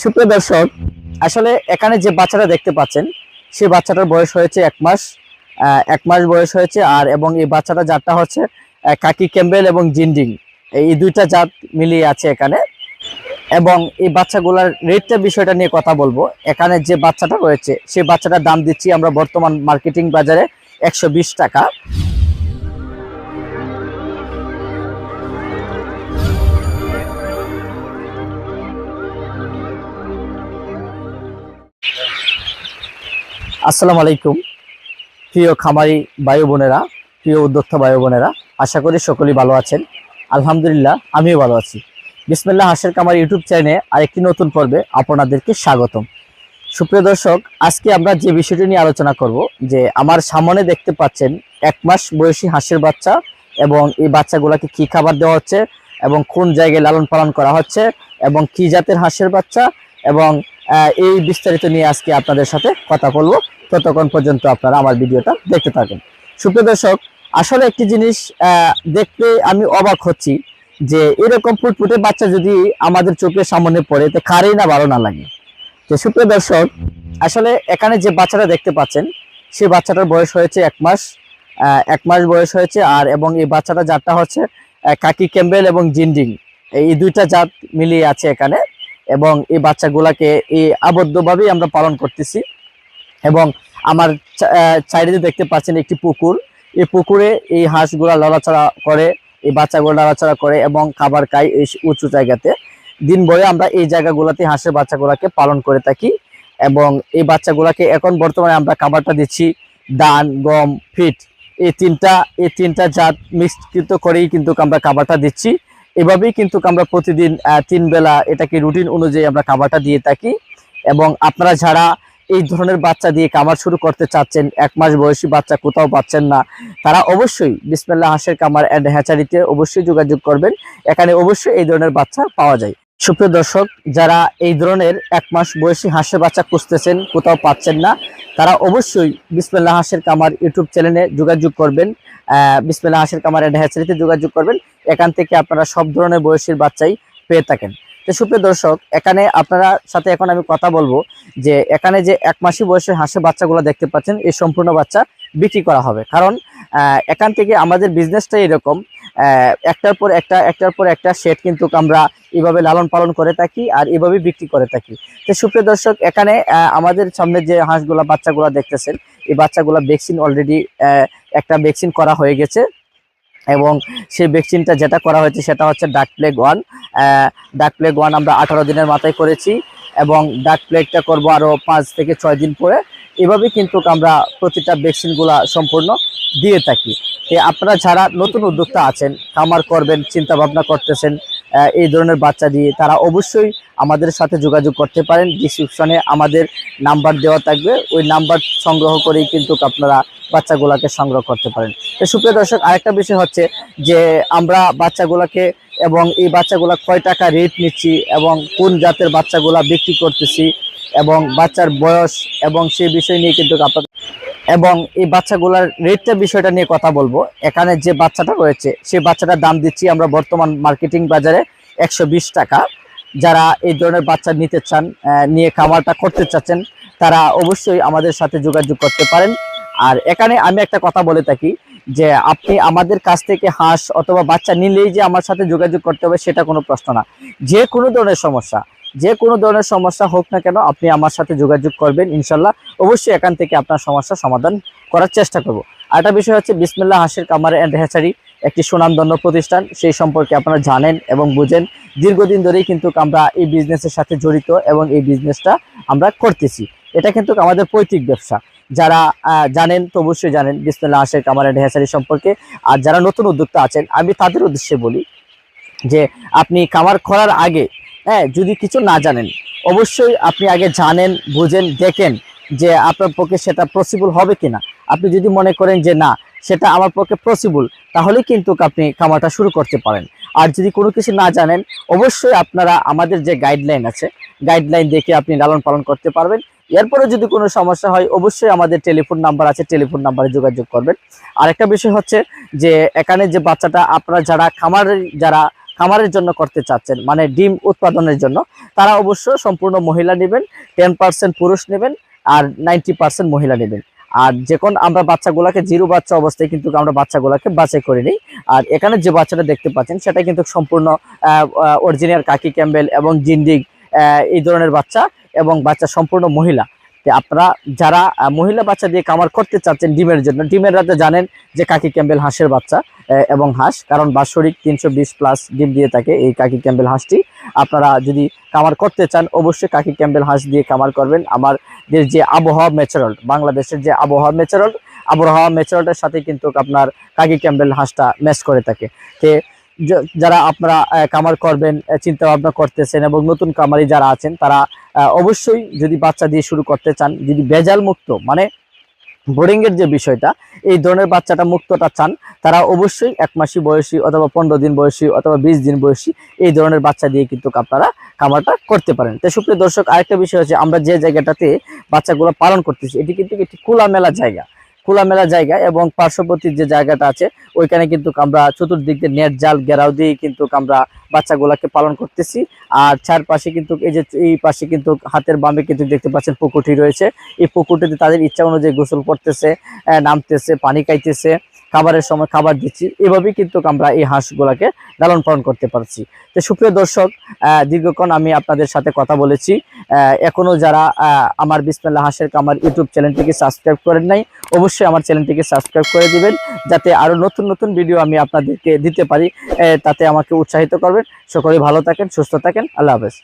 সুপ্রিয় দর্শক, আসলে এখানে যে বাচ্চাটা দেখতে পাচ্ছেন সেই বাচ্চাটার বয়স হয়েছে এক মাস এক মাস বয়স হয়েছে আর এবং এই বাচ্চাটা জাতটা হচ্ছে কাকি ক্যাম্বেল এবং জিন্ডিং। এই দুইটা জাত মিলিয়ে আছে এখানে। এবং এই বাচ্চাগুলোর রেটটা, বিষয়টা নিয়ে কথা বলব। এখানে যে বাচ্চাটা রয়েছে সেই বাচ্চাটার দাম দিচ্ছি আমরা বর্তমান মার্কেটিং বাজারে একশো বিশ টাকা। আসসালামু আলাইকুম, প্রিয় খামারি বায়ু বোনেরা, প্রিয় উদ্যোক্তা বায়ু বোনেরা, আশা করি সকলেই ভালো আছেন। আলহামদুলিল্লাহ, আমিও ভালো আছি। বিসমিল্লা হাসের কামার ইউটিউব চ্যানেলে আরেকটি নতুন পর্বে আপনাদেরকে স্বাগতম। সুপ্রিয় দর্শক, আজকে আমরা যে বিষয়টি নিয়ে আলোচনা করব, যে আমার সামনে দেখতে পাচ্ছেন এক মাস বয়সী হাঁসের বাচ্চা এবং এই বাচ্চাগুলোকে কি খাবার দেওয়া হচ্ছে এবং কোন জায়গায় লালন পালন করা হচ্ছে এবং কি জাতের হাঁসের বাচ্চা এবং এই বিস্তারিত নিয়ে আজকে আপনাদের সাথে কথা বলব। ততক্ষণ পর্যন্ত আপনারা আমার ভিডিওটা দেখতে থাকেন। সুপ্রিয় দর্শক, আসলে একটি জিনিস দেখতে আমি অবাক হচ্ছি যে এরকম ফুটফুটে বাচ্চা যদি আমাদের চোখের সামনে পড়ে, তো কারেই না ভালো না লাগে। তো সুপ্রিয় দর্শক, আসলে এখানে যে বাচ্চাটা দেখতে পাচ্ছেন সেই বাচ্চাটার বয়স হয়েছে এক মাস এক মাস বয়স হয়েছে, আর এবং এই বাচ্চাটা জাতটা হচ্ছে কাকি ক্যাম্বেল এবং জিন্ডিং। এই দুইটা জাত মিলিয়ে আছে এখানে। এবং এই বাচ্চাগুলাকে এই আবদ্ধভাবেই আমরা পালন করতেছি। এবং আমার চাইডে দেখতে পাচ্ছেন একটি পুকুর। এই পুকুরে এই হাঁসগুলা লড়াচড়া করে, এই বাচ্চাগুলো লড়াচড়া করে এবং খাবার খায় এই উঁচু জায়গাতে। দিন ভরে আমরা এই জায়গাগুলোতে হাঁসের বাচ্চাগুলাকে পালন করে থাকি এবং এই বাচ্চাগুলাকে এখন বর্তমানে আমরা খাবারটা দিচ্ছি ধান গম, ফিট। এই তিনটা এই তিনটা জাত মিশ্রিত করেই কিন্তু আমরা খাবারটা দিচ্ছি। এভাবেই কিন্তু আমরা প্রতিদিন তিন বেলা এটাকে রুটিন অনুযায়ী আমরা খাবারটা দিয়ে থাকি। এবং আপনারা যারা এই ধরনের বাচ্চা দিয়ে কামার শুরু করতে চাচ্ছেন, এক মাস বয়সী বাচ্চা কোথাও পাচ্ছেন না, তারা অবশ্যই বিসমিল্লা হাঁসের কামার অ্যান্ড হ্যাচারিতে অবশ্যই যোগাযোগ করবেন। এখানে অবশ্যই এই ধরনের বাচ্চা পাওয়া যায়। সুপ্রিয় দর্শক, যারা এই ধরনের এক মাস বয়সী হাঁসের বাচ্চা খুঁজতেছেন, কোথাও পাচ্ছেন না, তারা অবশ্যই বিসমিল্লা হাঁসের কামার ইউটিউব চ্যানেলে যোগাযোগ করবেন। বিসমিল্লা হাঁসের কামার অ্যান্ড হ্যাচারিতে যোগাযোগ করবেন। এখান থেকে আপনারা সব ধরনের বয়সের বাচ্চাই পেয়ে থাকেন। তো সুপ্রিয় দর্শক, এখানে আপনারা সাথে এখন আমি কথা বলব যে এখানে যে এক মাসি বয়সের হাঁসের বাচ্চাগুলো দেখতে পাচ্ছেন, এই সম্পূর্ণ বাচ্চা বিক্রি করা হবে। কারণ এখান থেকে আমাদের বিজনেসটাই এরকম একটার পর একটা, একটার পর একটা সেট কিন্তু আমরা এভাবে লালন পালন করে থাকি আর এভাবে বিক্রি করে থাকি। তো সুপ্রিয় দর্শক, এখানে আমাদের সামনে যে হাঁসগুলা, বাচ্চাগুলা দেখতেছেন, এই বাচ্চাগুলা ভ্যাকসিন অলরেডি একটা ভ্যাকসিন করা হয়ে গেছে। এবং সেই ভ্যাকসিনটা যেটা করা হয়েছে সেটা হচ্ছে duck plague one duck plague one আমরা আঠারো দিনের মাথায় করেছি এবং ডাক প্লেগটা করব আরও পাঁচ থেকে ছয় দিন পরে। এভাবেই কিন্তু আমরা প্রতিটা ভ্যাকসিনগুলা সম্পূর্ণ দিয়ে থাকি। আপনারা যারা নতুন উদ্যোক্তা আছেন, খামার করবেন চিন্তা ভাবনা করতেছেন এই ধরনের বাচ্চা দিয়ে তারা অবশ্যই আমাদের সাথে যোগাযোগ করতে পারেন। ডিসক্রিপশনে আমাদের নাম্বার দেওয়া থাকবে। ওই নাম্বার সংগ্রহ করেই কিন্তু আপনারা বাচ্চাগুলোকে সংগ্রহ করতে পারেন। তো সুপ্রিয় দর্শক, আরেকটা বিষয় হচ্ছে যে আমরা বাচ্চাগুলোকে এবং এই বাচ্চাগুলা কয় টাকা রেট নিচ্ছি এবং কোন জাতের বাচ্চাগুলা বিক্রি করতেছি এবং বাচ্চার বয়স এবং সেই বিষয় নিয়ে কিন্তু আপনাদের এবং এই বাচ্চাগুলার রেটটা বিষয়টা নিয়ে কথা বলব। এখানে যে বাচ্চাটা রয়েছে সেই বাচ্চাটার দাম দিচ্ছি আমরা বর্তমান মার্কেটিং বাজারে একশো বিশ টাকা। যারা এই ধরনের বাচ্চা নিতে চান নিয়ে খামারটা করতে চাচ্ছেন, তারা অবশ্যই আমাদের সাথে যোগাযোগ করতে পারেন। আর এখানে আমি একটা কথা বলে থাকি, যে আপনি আমাদের কাছ থেকে হাঁস অথবা বাচ্চা নিলেই যে আমার সাথে যোগাযোগ করতে হবে, সেটা কোনো প্রশ্ন না। যে কোনো ধরনের সমস্যা যে কোনো ধরনের সমস্যা হোক না কেন আপনি আমার সাথে যোগাযোগ করবেন, ইনশাল্লাহ। অবশ্যই এখান থেকে আপনার সমস্যার সমাধান করার চেষ্টা করব। আরেকটা বিষয় হচ্ছে বিসমিল্লা হাঁসের কামার অ্যান্ড হ্যাচারি একটি সুনামধন্য প্রতিষ্ঠান। সেই সম্পর্কে আপনারা জানেন এবং বুঝেন। দীর্ঘদিন ধরেই কিন্তু আমরা এই বিজনেসের সাথে জড়িত এবং এই বিজনেসটা আমরা করতেছি। এটা কিন্তু আমাদের পৈতৃক ব্যবসা। যারা জানেন তো অবশ্যই জানেন বিসমিল্লা হাঁসের কামার অ্যান্ড হ্যাচারি সম্পর্কে। আর যারা নতুন উদ্যোক্তা আছেন, আমি তাদের উদ্দেশ্যে বলি যে, আপনি কামার করার আগে হ্যাঁ যদি কিছু না জানেন, অবশ্যই আপনি আগে জানেন, বুঝেন, দেখেন যে আপনার পক্ষে সেটা পসিবল হবে কিনা। আপনি যদি মনে করেন যে না, সেটা আমার পক্ষে পসিবল তাহলে কিন্তু আপনি খামারটা শুরু করতে পারেন। আর যদি কোনো কিছু না জানেন, অবশ্যই আপনারা আমাদের যে গাইডলাইন আছে গাইডলাইন দেখে আপনি লালন পালন করতে পারবেন। এরপরে যদি কোনো সমস্যা হয়, অবশ্যই আমাদের টেলিফোন নাম্বার আছে টেলিফোন নাম্বারে যোগাযোগ করবেন। আরেকটা বিষয় হচ্ছে যে, এখানে যে বাচ্চাটা, আপনারা যারা খামার যারা খামারের জন্য করতে চাচ্ছেন মানে ডিম উৎপাদনের জন্য, তারা অবশ্য সম্পূর্ণ মহিলা নেবেন টেন পার্সেন্ট পুরুষ নেবেন আর নাইনটি পার্সেন্ট মহিলা নেবেন। আর যখন আমরা বাচ্চাগুলোকে জিরো বাচ্চা অবস্থায় কিন্তু আমরা বাচ্চাগুলোকে বাছাই করে নিই। আর এখানে যে বাচ্চাটা দেখতে পাচ্ছেন, সেটা কিন্তু সম্পূর্ণ অরিজিনাল কাকি ক্যাম্বেল এবং জিন্ডিগ এই ধরনের বাচ্চা এবং বাচ্চা সম্পূর্ণ মহিলা। আপনারা যারা মহিলা বাচ্চা দিয়ে কামার করতে চাচ্ছেন ডিমের জন্য, ডিমের রাতে জানেন যে কাকি ক্যাম্বেল হাঁসের বাচ্চা এবং হাঁস, কারণ বাৎসরিক তিনশো বিশ প্লাস ডিম দিয়ে থাকে এই কাকি ক্যাম্বেল হাঁসটি। আপনারা যদি কামার করতে চান, অবশ্যই কাকি ক্যাম্বেল হাঁস দিয়ে কামার করবেন। আমাদের যে আবহাওয়া ম্যাচারাল বাংলাদেশের যে আবহাওয়া ম্যাচারাল আবহাওয়া ম্যাচারালটার সাথে কিন্তু আপনার কাকি ক্যাম্বেল হাঁসটা ম্যাচ করে থাকে। তে যারা আপনারা কামার করবেন চিন্তা ভাবনা করতেছেন এবং নতুন কামারি যারা আছেন, তারা অবশ্যই যদি বাচ্চা দিয়ে শুরু করতে চান, যদি ভেজাল মুক্ত মানে বোর্ডিং এর যে বিষয়টা, এই ধরনের বাচ্চাটা মুক্তটা চান, তারা অবশ্যই এক মাসি বয়সী অথবা পনেরো দিন বয়সী অথবা বিশ দিন বয়সী এই ধরনের বাচ্চা দিয়ে কিন্তু আপনারা খামারটা করতে পারেন। তো সুপ্রিয় দর্শক, আরেকটা বিষয় হচ্ছে আমরা যে জায়গাটাতে বাচ্চাগুলো পালন করতেছি, এটি কিন্তু একটি খোলামেলা জায়গা। খোলামেলা জায়গা এবং পার্শ্ববর্তী যে জায়গাটা আছে ওইখানে কিন্তু আমরা চতুর্দিক দিয়ে নেট জাল ঘেরাও দিয়ে কিন্তু আমরা বাচ্চাগুলোকে পালন করতেছি। আর চারপাশে কিন্তু এই যে এই পাশে কিন্তু হাতের বামে কিন্তু দেখতে পাচ্ছেন পুকুরটি রয়েছে। এই পুকুরটিতে তাদের ইচ্ছা অনুযায়ী গোসল করতেছে নামতেছে পানি খাইতেছে খাবারের সময় খাবার দিচ্ছি। এভাবেই কিন্তু আমরা এই হাঁসগুলাকে লালন পালন করতে পারছি। তো সুপ্রিয় দর্শক দীর্ঘক্ষণ আমি আপনাদের সাথে কথা বলেছি। আহ, এখনও যারা আমার বিসমেল্লা হাঁসের কামার ইউটিউব চ্যানেলটিকে সাবস্ক্রাইব করেন নাই অবশ্যই আমার চ্যানেলটিকে সাবস্ক্রাইব করে দিবেন, যাতে আরও নতুন নতুন ভিডিও আমি আপনাদেরকে দিতে পারি তাতে আমাকে উৎসাহিত করবেন। সকলে ভালো থাকেন, সুস্থ থাকেন, আল্লাহ হাফেজ।